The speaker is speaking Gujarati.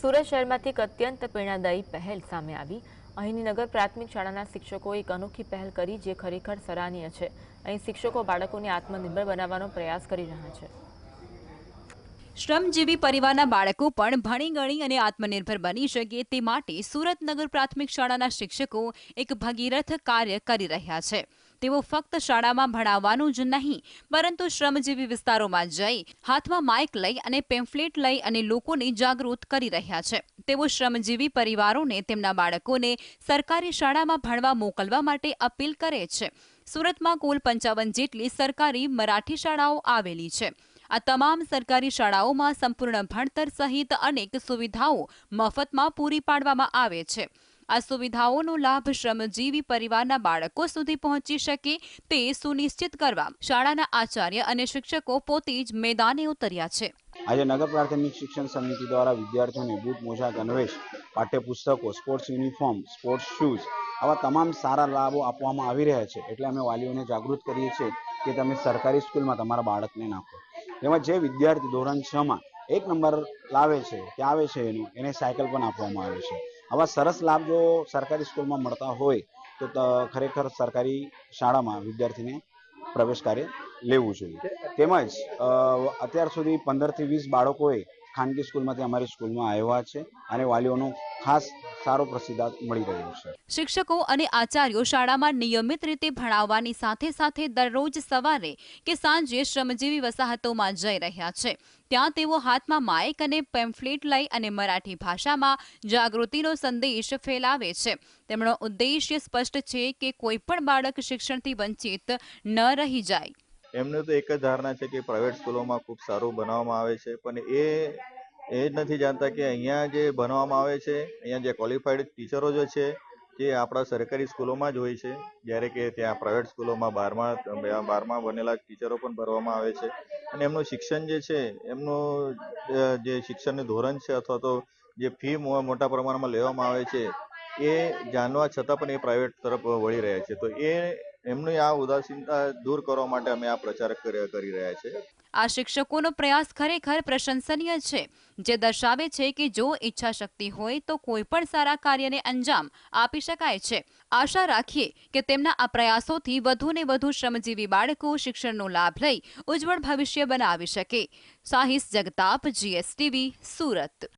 સુરત શહેરમાંથી એક અત્યંત પ્રેરણાદાયી પહેલ સામે આવી. અહીંની નગર પ્રાથમિક શાળાના શિક્ષકોએ એક અનોખી પહેલ કરી જે ખરેખર સરાહનીય છે. અહીં શિક્ષકો બાળકોને આત્મનિર્ભર બનાવવાનો પ્રયાસ કરી રહ્યા છે. શ્રમજીવી પરિવારના બાળકો પણ ભણી ગણી અને આત્મનિર્ભર બની શકે તે માટે સુરત નગર પ્રાથમિક શાળાના શિક્ષકો એક ભગીરથ કાર્ય કરી રહ્યા છે. તેઓ ફક્ત શાળામાં ભણાવવાનું જ નહીં, પરંતુ શ્રમજીવી વિસ્તારોમાં જઈ, હાથમાં માઇક લઈ અને પેમ્ફલેટ લઈ અને લોકોને જાગૃત કરી રહ્યા છે. તેઓ શ્રમજીવી પરિવારોને તેમના બાળકોને સરકારી શાળામાં ભણવા મોકલવા માટે અપીલ કરે છે. સુરતમાં કુલ પંચાવન જેટલી સરકારી મરાઠી શાળાઓ આવેલી છે. આ તમામ સરકારી શાળાઓમાં સંપૂર્ણ ભણતર સહિત અનેક સુવિધાઓ મફતમાં પૂરી પાડવામાં આવે છે. આ સુવિધાઓનો લાભ શ્રમજીવી પરિવારના બાળકો સુધી પહોંચી શકે તે સુનિશ્ચિત કરવા શાળાના આચાર્ય અને શિક્ષકો પોતે જ મેદાને ઉતર્યા છે. આજે નગર પ્રાથમિક શિક્ષણ સમિતિ દ્વારા વિદ્યાર્થીઓને બૂટ મોજા ગણવેશ પાઠ્યપુસ્તકો, સ્પોર્ટ્સ યુનિફોર્મ, સ્પોર્ટ્સ શૂઝ આવા તમામ સારા લાભો આપવામાં આવી રહ્યા છે એટલે અમે વાલીઓને જાગૃત કરીએ છીએ કે તમે સરકારી સ્કૂલમાં તમારા બાળકને નાખો. એમાં જે વિદ્યાર્થી ધોરણ છ માં એક નંબર લાવે છે, કે આવે છે એનું, એને સાયકલ પણ આપવામાં આવે છે. આવા સરસ લાભ જો સરકારી સ્કૂલમાં મળતા હોય, તો ખરેખર સરકારી શાળામાં વિદ્યાર્થીને પ્રવેશ કાર્ય લેવું જોઈએ. તેમજ અત્યાર સુધી પંદરથી વીસ બાળકોએ ખાનગી સ્કૂલમાંથી અમારી સ્કૂલમાં આવ્યા છે અને વાલીઓનો ખાસ સારો પ્રતિસાદ મળી રહ્યો છે. શિક્ષકો અને આચાર્યો શાળામાં નિયમિત રીતે ભણાવવાની સાથે સાથે દરરોજ સવારે કે સાંજે શ્રમજીવી વસાહતોમાં જઈ રહ્યા છે. ત્યાં તેઓ હાથમાં માઇક અને પેમ્ફલેટ લઈ અને મરાઠી ભાષામાં જાગૃતિનો સંદેશ ફેલાવે છે. તેમનો ઉદ્દેશ્ય સ્પષ્ટ છે કે કોઈ પણ બાળક શિક્ષણથી વંચિત ન રહી જાય. એમને તો એક જ ધારણા છે કે પ્રાઇવેટ સ્કૂલોમાં ખૂબ સારું બનાવવામાં આવે છે પણ એ એ જ નથી જાણતા કે અહીંયા જે ભણવામાં આવે છે, અહીંયા જે ક્વોલિફાઈડ ટીચરો જે છે, તે આપણા સરકારી સ્કૂલોમાં જ હોય છે. જ્યારે કે ત્યાં પ્રાઇવેટ સ્કૂલોમાં બારમા બારમા બનેલા ટીચરો પણ ભરવામાં આવે છે. અને એમનું શિક્ષણ જે છે, એમનું જે શિક્ષણનું ધોરણ છે અથવા તો જે ફી મોટા પ્રમાણમાં લેવામાં આવે છે, એ જાણવા છતાં પણ એ પ્રાઇવેટ તરફ વળી રહ્યા છે. તો એ એમની આ ઉદાસીનતા દૂર કરવા માટે અમે આ પ્રચાર કરી રહ્યા છે. આ શિક્ષકોનો પ્રયાસ ખરેખર પ્રશંસનીય છે, જે દર્શાવે છે કે જો ઈચ્છા શક્તિ હોય તો કોઈ પણ સારા કાર્યને અંજામ આપી શકાય છે. આશા રાખીએ કે તેમના આ પ્રયાસોથી વધુ ને વધુ શ્રમજીવી બાળકો શિક્ષણનો લાભ લઈ ઉજ્જવળ ભવિષ્ય બનાવી શકે. સાહિસ જગતાપ, જીએસટીવી, સુરત.